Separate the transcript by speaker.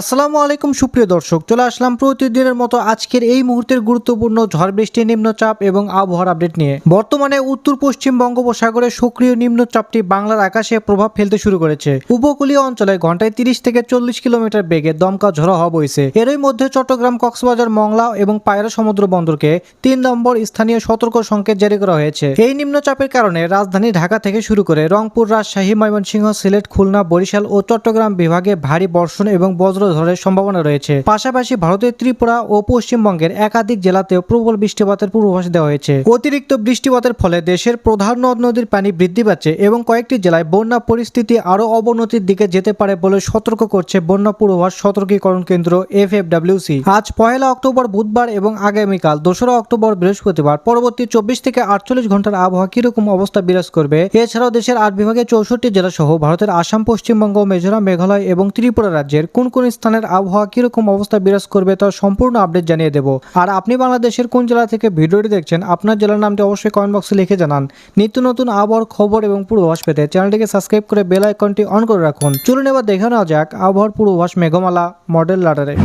Speaker 1: আসসালামু আলাইকুম, সুপ্রিয় দর্শক। চলে আসলাম প্রতিদিনের মতো আজকের এই মুহূর্তের গুরুত্বপূর্ণ ঝড় বৃষ্টি নিম্নচাপ এবং আবহাওয়ার আপডেট নিয়ে। বর্তমানে উত্তর পশ্চিম বঙ্গোপসাগরে সক্রিয় নিম্নচাপটি বাংলার আকাশে প্রভাব ফেলতে শুরু করেছে। উপকূলীয় অঞ্চলে ঘন্টায় তিরিশ থেকে চল্লিশ কিলোমিটার বেগে দমকা ঝড়ো হওয়া বইছে। এরই মধ্যে চট্টগ্রাম, কক্সবাজার, মংলা এবং পায়রা সমুদ্র বন্দরকে তিন নম্বর স্থানীয় সতর্ক সংকেত জারি করা হয়েছে। এই নিম্নচাপের কারণে রাজধানী ঢাকা থেকে শুরু করে রংপুর, রাজশাহী, ময়মনসিংহ, সিলেট, খুলনা, বরিশাল ও চট্টগ্রাম বিভাগে ভারী বর্ষণ এবং বজ্রঝড়ের সম্ভাবনা রয়েছে। পাশাপাশি ভারতের ত্রিপুরা ও পশ্চিমবঙ্গের একাধিক জেলাতেও প্রবল বৃষ্টিপাতের পূর্বাভাস দেওয়া হয়েছে। অতিরিক্ত বৃষ্টিপাতের ফলে দেশের প্রধান নদ নদীর পানি বৃদ্ধি পাচ্ছে এবং কয়েকটি জেলায় বন্যা পরিস্থিতি আরও অবনতির দিকে যেতে পারে বলে সতর্ক করছে বন্যা পূর্বাভাস সতর্কীকরণ কেন্দ্র এফ আজ পহেলা অক্টোবর বুধবার এবং আগামীকাল দোসরা অক্টোবর বৃহস্পতিবার পরবর্তী চব্বিশ থেকে আটচল্লিশ ঘণ্টার আবহাওয়া কীরকম অবস্থা বিরাজ করবে? এছাড়াও দেশের আট বিভাগে চৌষট্টি জেলা সহ ভারতের আসাম, পশ্চিমবঙ্গ, মিজোরাম, মেঘালয় এবং ত্রিপুরা রাজ্যের কোন কোন স্থানের আবহাওয়া কীরকম অবস্থা বিরাজ করবে তা সম্পূর্ণ আপডেট জানিয়ে দেব। আর আপনি বাংলাদেশের কোন জেলা থেকে ভিডিওটি দেখছেন, আপনার জেলার নামটি অবশ্যই কমেন্ট বক্সে লিখে জানান। নিত্য নতুন আবহাওয়ার খবর এবং পূর্বাভাস পেতে চ্যানেলটিকে সাবস্ক্রাইব করে বেল আইকনটি অন করে রাখুন। চলুন এবার দেখে নেওয়া যাক আবহাওয়ার পূর্বাভাস মেঘমালা মডেল লাডারে